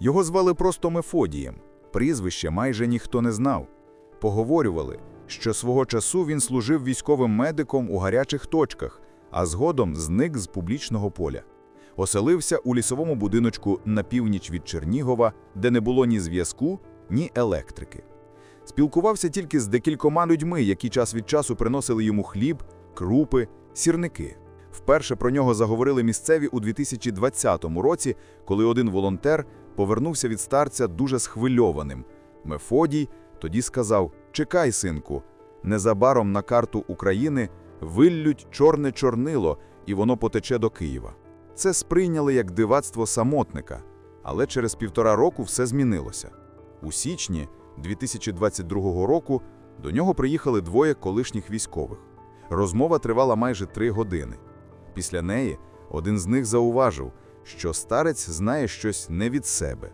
Його звали просто Мефодієм, прізвище майже ніхто не знав. Поговорювали, що свого часу він служив військовим медиком у гарячих точках, а згодом зник з публічного поля. Оселився у лісовому будиночку на північ від Чернігова, де не було ні зв'язку, ні електрики. Спілкувався тільки з декількома людьми, які час від часу приносили йому хліб, крупи, сірники. Вперше про нього заговорили місцеві у 2020 році, коли один волонтер повернувся від старця дуже схвильованим. Мефодій тоді сказав: Чекай, синку, незабаром на карту України виллють чорне чорнило, і воно потече до Києва. Це сприйняли як дивацтво самотника, але через півтора року все змінилося. У січні 2022 року до нього приїхали двоє колишніх військових. Розмова тривала майже три години. Після неї один з них зауважив, що старець знає щось не від себе.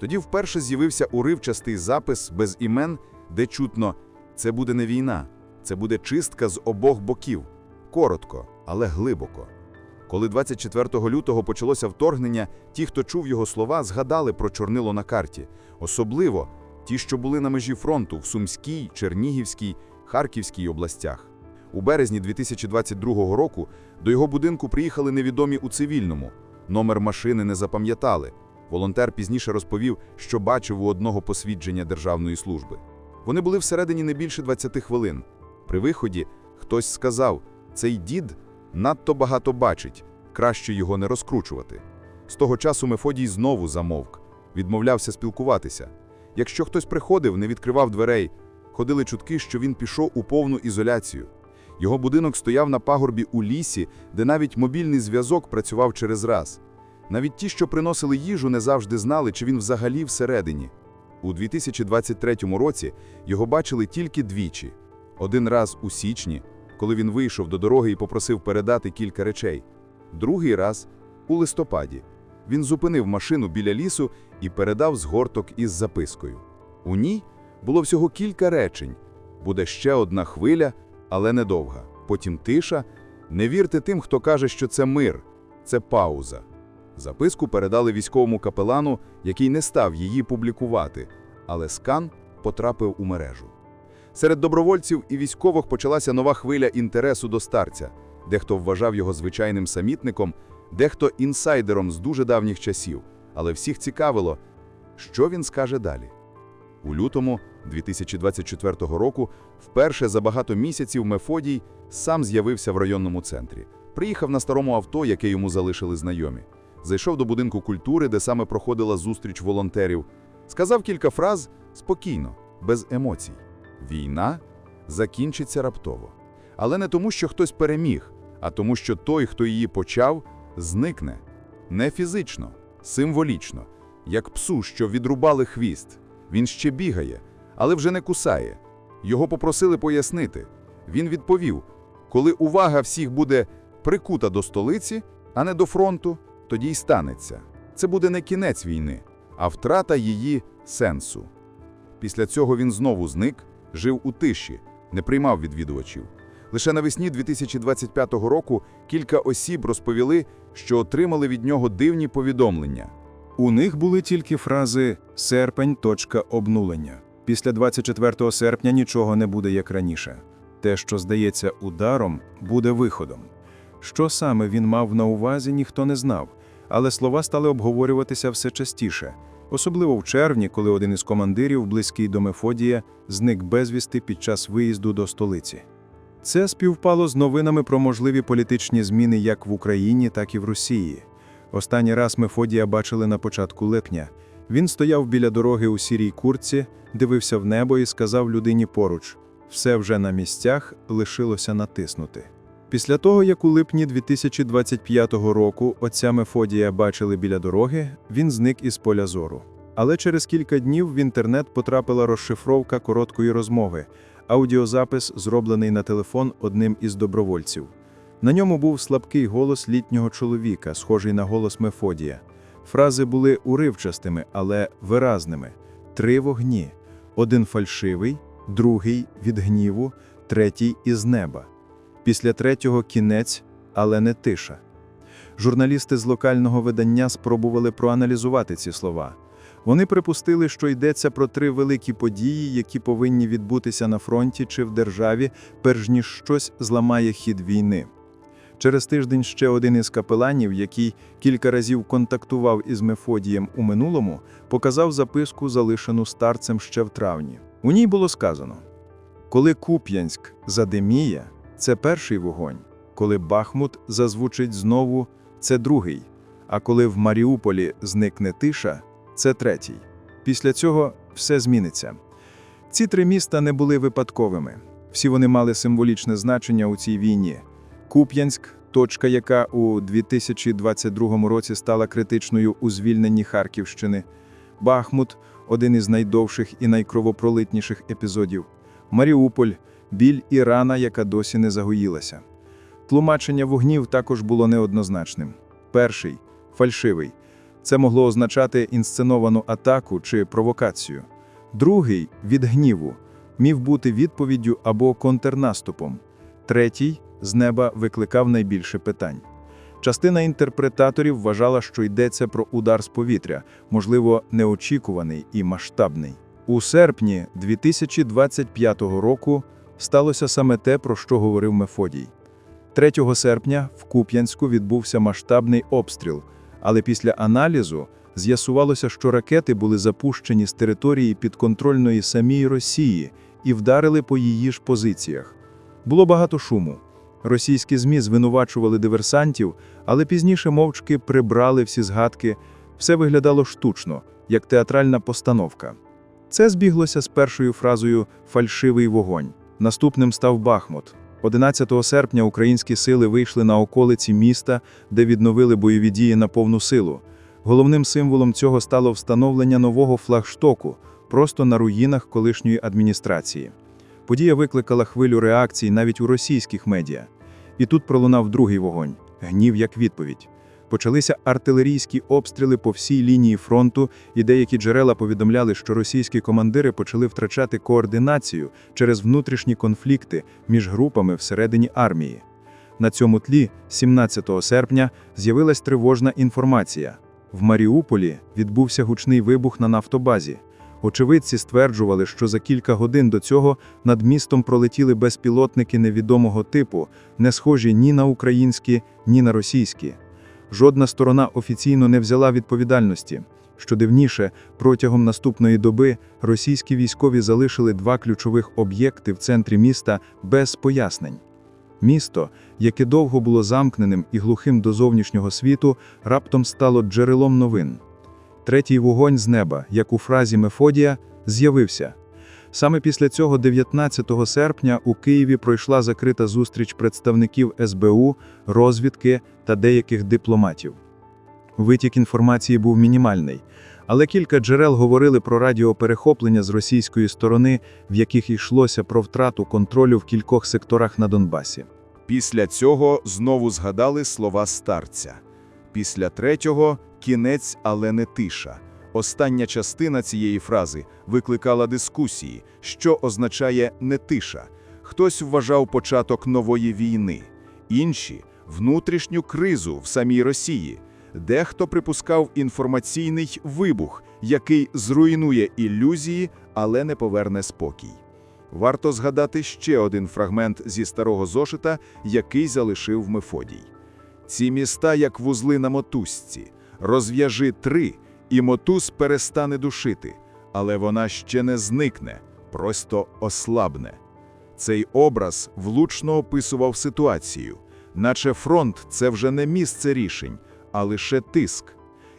Тоді вперше з'явився уривчастий запис без імен, де чутно «це буде не війна, це буде чистка з обох боків, коротко, але глибоко». Коли 24 лютого почалося вторгнення, ті, хто чув його слова, згадали про чорнило на карті, особливо ті, що були на межі фронту в Сумській, Чернігівській, Харківській областях. У березні 2022 року до його будинку приїхали невідомі у цивільному. Номер машини не запам'ятали. Волонтер пізніше розповів, що бачив у одного посвідчення державної служби. Вони були всередині не більше 20 хвилин. При виході хтось сказав: цей дід надто багато бачить, краще його не розкручувати. З того часу Мефодій знову замовк, відмовлявся спілкуватися. Якщо хтось приходив, не відкривав дверей, ходили чутки, що він пішов у повну ізоляцію. Його будинок стояв на пагорбі у лісі, де навіть мобільний зв'язок працював через раз. Навіть ті, що приносили їжу, не завжди знали, чи він взагалі всередині. У 2023 році його бачили тільки двічі. Один раз у січні, коли він вийшов до дороги і попросив передати кілька речей. Другий раз у листопаді. Він зупинив машину біля лісу і передав згорток із запискою. У ній було всього кілька речень. Буде ще одна хвиля, але недовга. Потім тиша. Не вірте тим, хто каже, що це мир, це пауза. Записку передали військовому капелану, який не став її публікувати, але скан потрапив у мережу. Серед добровольців і військових почалася нова хвиля інтересу до старця. Дехто вважав його звичайним самітником, дехто інсайдером з дуже давніх часів, але всіх цікавило, що він скаже далі. У лютому 2024 року вперше за багато місяців Мефодій сам з'явився в районному центрі. Приїхав на старому авто, яке йому залишили знайомі. Зайшов до будинку культури, де саме проходила зустріч волонтерів. Сказав кілька фраз спокійно, без емоцій. Війна закінчиться раптово. Але не тому, що хтось переміг, а тому, що той, хто її почав, зникне. Не фізично, символічно, як псу, що відрубали хвіст. Він ще бігає, але вже не кусає. Його попросили пояснити. Він відповів: коли увага всіх буде прикута до столиці, а не до фронту, тоді й станеться. Це буде не кінець війни, а втрата її сенсу. Після цього він знову зник, жив у тиші, не приймав відвідувачів. Лише навесні 2025 року кілька осіб розповіли, що отримали від нього дивні повідомлення. У них були тільки фрази «серпень. точка обнулення». Після 24 серпня нічого не буде як раніше. Те, що здається ударом, буде виходом. Що саме він мав на увазі, ніхто не знав, але слова стали обговорюватися все частіше, особливо в червні, коли один із командирів, близький до Мефодія, зник безвісти під час виїзду до столиці. Це співпало з новинами про можливі політичні зміни як в Україні, так і в Росії. Останній раз Мефодія бачили на початку липня. Він стояв біля дороги у сірій курці, дивився в небо і сказав людині поруч: все вже на місцях лишилося натиснути. Після того, як у липні 2025 року отця Мефодія бачили біля дороги, він зник із поля зору. Але через кілька днів в інтернет потрапила розшифровка короткої розмови, аудіозапис, зроблений на телефон одним із добровольців. На ньому був слабкий голос літнього чоловіка, схожий на голос Мефодія. Фрази були уривчастими, але виразними: три вогні: один фальшивий, другий від гніву, третій із неба. Після третього кінець, але не тиша. Журналісти з локального видання спробували проаналізувати ці слова. Вони припустили, що йдеться про три великі події, які повинні відбутися на фронті чи в державі, перш ніж щось зламає хід війни. Через тиждень ще один із капеланів, який кілька разів контактував із Мефодієм у минулому, показав записку, залишену старцем ще в травні. У ній було сказано: Коли Куп'янськ задиміє, це перший вогонь, коли Бахмут зазвучить знову, це другий, а коли в Маріуполі зникне тиша, це третій. Після цього все зміниться. Ці три міста не були випадковими. Всі вони мали символічне значення у цій війні. Куп'янськ, точка, яка у 2022 році стала критичною у звільненні Харківщини. Бахмут один із найдовших і найкровопролитніших епізодів. Маріуполь біль і рана, яка досі не загоїлася. Тлумачення вогнів також було неоднозначним. Перший фальшивий. Це могло означати інсценовану атаку чи провокацію. Другий від гніву міг бути відповіддю або контрнаступом. Третій з неба викликав найбільше питань. Частина інтерпретаторів вважала, що йдеться про удар з повітря, можливо, неочікуваний і масштабний. У серпні 2025 року сталося саме те, про що говорив Мефодій. 3 серпня в Куп'янську відбувся масштабний обстріл, але після аналізу з'ясувалося, що ракети були запущені з території підконтрольної самій Росії і вдарили по її ж позиціях. Було багато шуму. Російські ЗМІ звинувачували диверсантів, але пізніше мовчки прибрали всі згадки. Все виглядало штучно, як театральна постановка. Це збіглося з першою фразою «фальшивий вогонь». Наступним став Бахмут. 11 серпня українські сили вийшли на околиці міста, де відновили бойові дії на повну силу. Головним символом цього стало встановлення нового флагштоку просто на руїнах колишньої адміністрації. Подія викликала хвилю реакцій навіть у російських медіа. І тут пролунав другий вогонь гнів як відповідь. Почалися артилерійські обстріли по всій лінії фронту, і деякі джерела повідомляли, що російські командири почали втрачати координацію через внутрішні конфлікти між групами всередині армії. На цьому тлі, 17 серпня, з'явилась тривожна інформація. В Маріуполі відбувся гучний вибух на нафтобазі. Очевидці стверджували, що за кілька годин до цього над містом пролетіли безпілотники невідомого типу, не схожі ні на українські, ні на російські. Жодна сторона офіційно не взяла відповідальності. Що дивніше, протягом наступної доби російські військові залишили два ключових об'єкти в центрі міста без пояснень. Місто, яке довго було замкненим і глухим до зовнішнього світу, раптом стало джерелом новин. Третій вогонь з неба, як у фразі Мефодія, з'явився. Саме після цього, 19 серпня, у Києві пройшла закрита зустріч представників СБУ, розвідки та деяких дипломатів. Витік інформації був мінімальний, але кілька джерел говорили про радіоперехоплення з російської сторони, в яких йшлося про втрату контролю в кількох секторах на Донбасі. Після цього знову згадали слова старця. Після третього кінець, але не тиша. Остання частина цієї фрази викликала дискусії, що означає не тиша. Хтось вважав початок нової війни, інші внутрішню кризу в самій Росії. Дехто припускав інформаційний вибух, який зруйнує ілюзії, але не поверне спокій. Варто згадати ще один фрагмент зі старого зошита, який залишив Мефодій. Ці міста, як вузли на мотузці, розв'яжи три, і мотуз перестане душити, але вона ще не зникне, просто ослабне. Цей образ влучно описував ситуацію, наче фронт це вже не місце рішень, а лише тиск.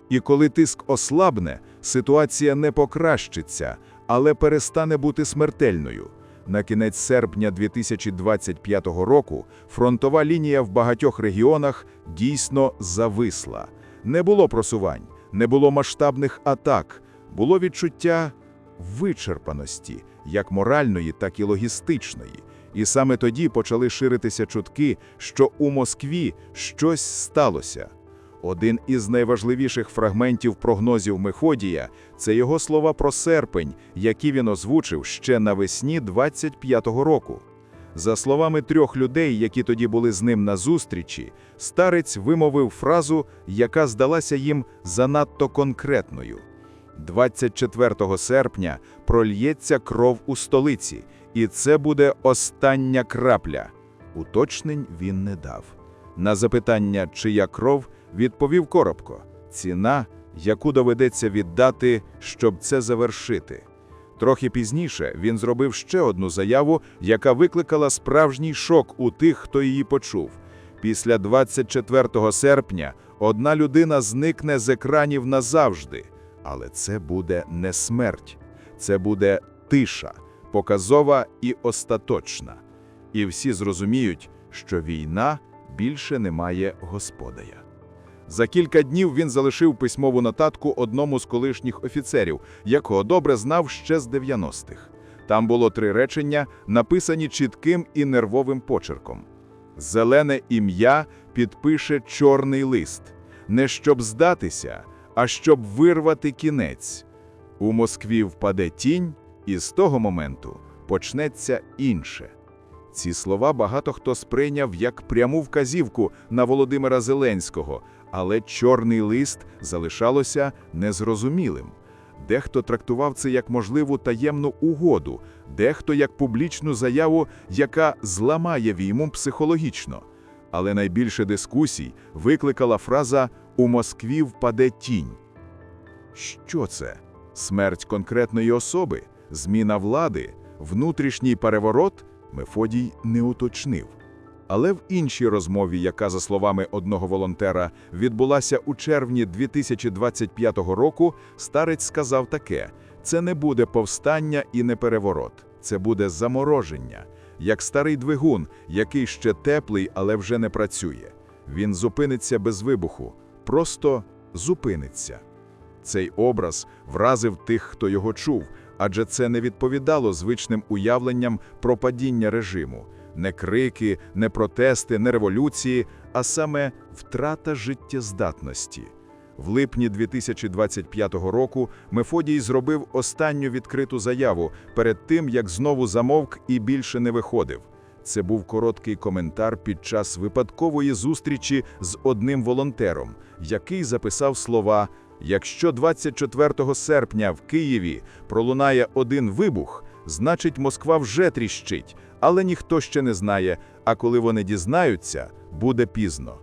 І коли тиск ослабне, ситуація не покращиться, але перестане бути смертельною. На кінець серпня 2025 року фронтова лінія в багатьох регіонах дійсно зависла. Не було просувань, не було масштабних атак, було відчуття вичерпаності, як моральної, так і логістичної. І саме тоді почали ширитися чутки, що у Москві щось сталося. Один із найважливіших фрагментів прогнозів Мефодія – це його слова про серпень, які він озвучив ще навесні 25-го року. За словами трьох людей, які тоді були з ним на зустрічі, старець вимовив фразу, яка здалася їм занадто конкретною. 24 серпня прольється кров у столиці, і це буде остання крапля. Уточнень він не дав. На запитання, чия кров, відповів коротко – ціна, яку доведеться віддати, щоб це завершити. Трохи пізніше він зробив ще одну заяву, яка викликала справжній шок у тих, хто її почув. Після 24 серпня одна людина зникне з екранів назавжди. Але це буде не смерть, це буде тиша, показова і остаточна. І всі зрозуміють, що війна більше не має господаря. За кілька днів він залишив письмову нотатку одному з колишніх офіцерів, якого добре знав ще з 90-х. Там було три речення, написані чітким і нервовим почерком. Зелене ім'я підпише чорний лист, не щоб здатися, а щоб вирвати кінець. У Москві впаде тінь, і з того моменту почнеться інше. Ці слова багато хто сприйняв як пряму вказівку на Володимира Зеленського, але чорний лист залишалося незрозумілим. Дехто трактував це як можливу таємну угоду, дехто як публічну заяву, яка зламає війму психологічно. Але найбільше дискусій викликала фраза «У Москві впаде тінь». Що це? Смерть конкретної особи? Зміна влади? Внутрішній переворот? Мефодій не уточнив. Але в іншій розмові, яка, за словами одного волонтера, відбулася у червні 2025 року, старець сказав таке: це не буде повстання і не переворот, це буде замороження, як старий двигун, який ще теплий, але вже не працює. Він зупиниться без вибуху, просто зупиниться. Цей образ вразив тих, хто його чув, адже це не відповідало звичним уявленням про падіння режиму. Не крики, не протести, не революції, а саме втрата життєздатності. В липні 2025 року Мефодій зробив останню відкриту заяву перед тим, як знову замовк і більше не виходив. Це був короткий коментар під час випадкової зустрічі з одним волонтером, який записав слова «Якщо 24 серпня в Києві пролунає один вибух, значить Москва вже тріщить, але ніхто ще не знає, а коли вони дізнаються, буде пізно».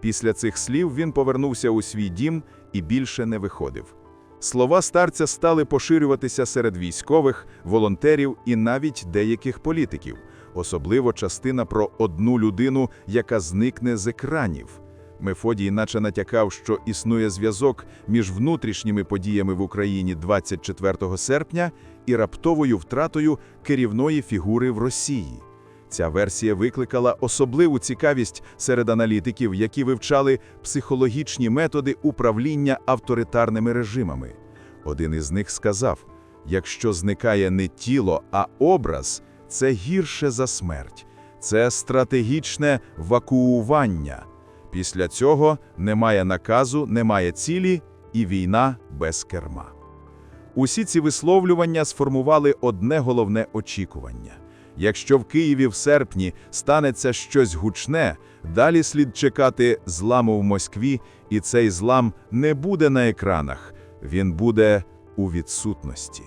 Після цих слів він повернувся у свій дім і більше не виходив. Слова старця стали поширюватися серед військових, волонтерів і навіть деяких політиків, особливо частина про одну людину, яка зникне з екранів. Мефодій наче натякав, що існує зв'язок між внутрішніми подіями в Україні 24 серпня і раптовою втратою керівної фігури в Росії. Ця версія викликала особливу цікавість серед аналітиків, які вивчали психологічні методи управління авторитарними режимами. Один із них сказав: якщо зникає не тіло, а образ, це гірше за смерть, це стратегічне вакуування. Після цього немає наказу, немає цілі, і війна без керма. Усі ці висловлювання сформували одне головне очікування. Якщо в Києві в серпні станеться щось гучне, далі слід чекати зламу в Москві, і цей злам не буде на екранах, він буде у відсутності.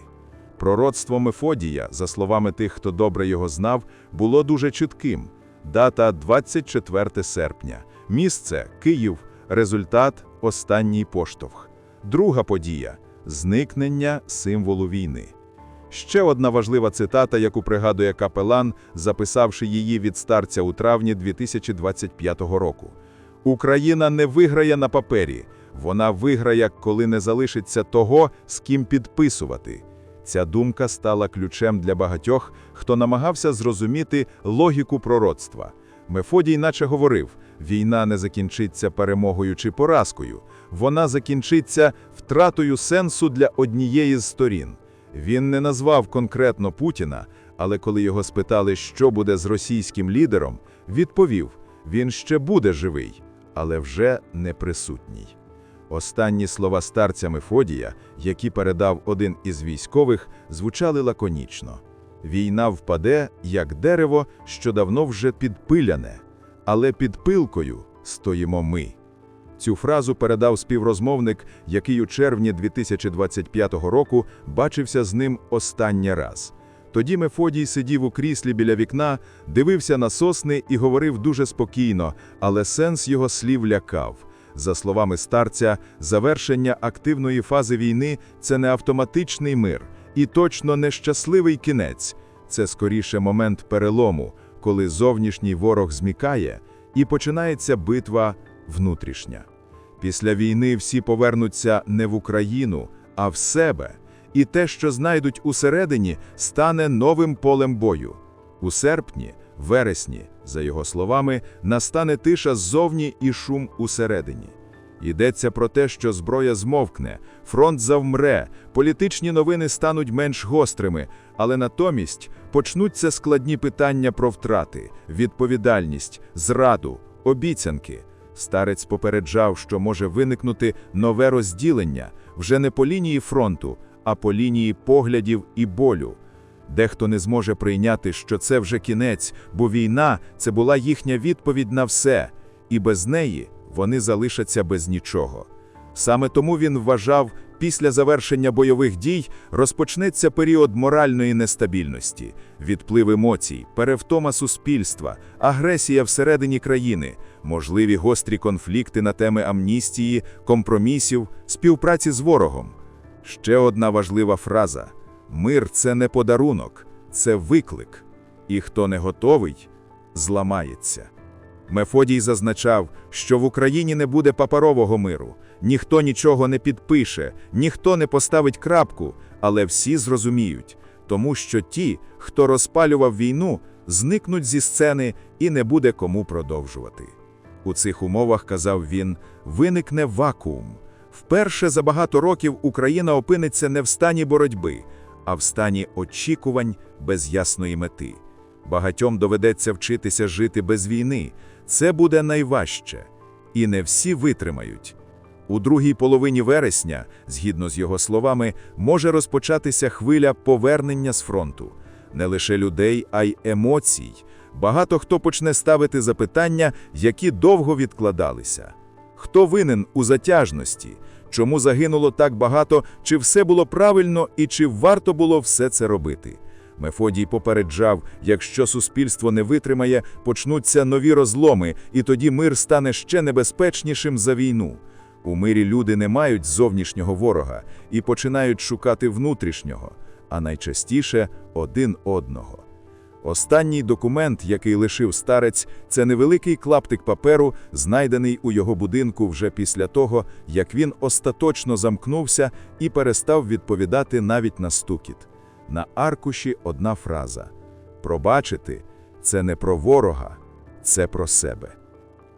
Пророцтво Мефодія, за словами тих, хто добре його знав, було дуже чітким. Дата 24 серпня. Місце Київ. Результат останній поштовх. Друга подія зникнення символу війни. Ще одна важлива цитата, яку пригадує капелан, записавши її від старця у травні 2025 року. Україна не виграє на папері, вона виграє, коли не залишиться того, з ким підписувати. Ця думка стала ключем для багатьох, хто намагався зрозуміти логіку пророцтва. Мефодій наче говорив, війна не закінчиться перемогою чи поразкою, вона закінчиться втратою сенсу для однієї з сторін. Він не назвав конкретно Путіна, але коли його спитали, що буде з російським лідером, відповів, він ще буде живий, але вже не присутній. Останні слова старця Мефодія, які передав один із військових, звучали лаконічно. Війна впаде, як дерево, що давно вже підпиляне, але під пилкою стоїмо ми. Цю фразу передав співрозмовник, який у червні 2025 року бачився з ним останній раз. Тоді Мефодій сидів у кріслі біля вікна, дивився на сосни і говорив дуже спокійно, але сенс його слів лякав. За словами старця, завершення активної фази війни – це не автоматичний мир і точно не щасливий кінець. Це скоріше момент перелому, коли зовнішній ворог змікає і починається битва внутрішня. Після війни всі повернуться не в Україну, а в себе, і те, що знайдуть усередині, стане новим полем бою. У серпні, вересні, за його словами, настане тиша ззовні і шум усередині. Йдеться про те, що зброя змовкне, фронт завмре, політичні новини стануть менш гострими, але натомість почнуться складні питання про втрати, відповідальність, зраду, обіцянки. Старець попереджав, що може виникнути нове розділення вже не по лінії фронту, а по лінії поглядів і болю. Дехто не зможе прийняти, що це вже кінець, бо війна це була їхня відповідь на все, і без неї вони залишаться без нічого. Саме тому він вважав, після завершення бойових дій розпочнеться період моральної нестабільності, відплив емоцій, перевтома суспільства, агресія всередині країни, можливі гострі конфлікти на теми амністії, компромісів, співпраці з ворогом. Ще одна важлива фраза: мир це не подарунок, це виклик. І хто не готовий, зламається. Мефодій зазначав, що в Україні не буде паперового миру, ніхто нічого не підпише, ніхто не поставить крапку, але всі зрозуміють, тому що ті, хто розпалював війну, зникнуть зі сцени і не буде кому продовжувати. У цих умовах, казав він, виникне вакуум. Вперше за багато років Україна опиниться не в стані боротьби, а в стані очікувань без ясної мети. Багатьом доведеться вчитися жити без війни. Це буде найважче. І не всі витримають. У другій половині вересня, згідно з його словами, може розпочатися хвиля повернення з фронту. Не лише людей, а й емоцій. Багато хто почне ставити запитання, які довго відкладалися. Хто винен у затяжності? Чому загинуло так багато, чи все було правильно і чи варто було все це робити? Мефодій попереджав, якщо суспільство не витримає, почнуться нові розломи, і тоді мир стане ще небезпечнішим за війну. У мирі люди не мають зовнішнього ворога і починають шукати внутрішнього, а найчастіше один одного. Останній документ, який лишив старець, це невеликий клаптик паперу, знайдений у його будинку вже після того, як він остаточно замкнувся і перестав відповідати навіть на стукіт. На аркуші одна фраза: Пробачити це не про ворога, це про себе.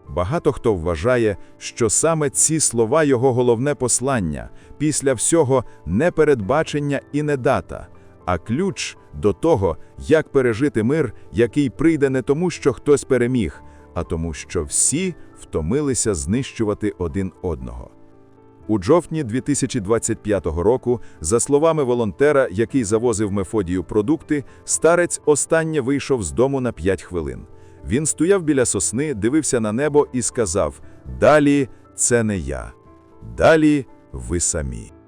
Багато хто вважає, що саме ці слова його головне послання, після всього не передбачення і не дата, а ключ до того, як пережити мир, який прийде не тому, що хтось переміг, а тому, що всі втомилися знищувати один одного. У жовтні 2025 року, за словами волонтера, який завозив Мефодію продукти, старець останнє вийшов з дому на 5 хвилин. Він стояв біля сосни, дивився на небо і сказав: Далі це не я, далі ви самі.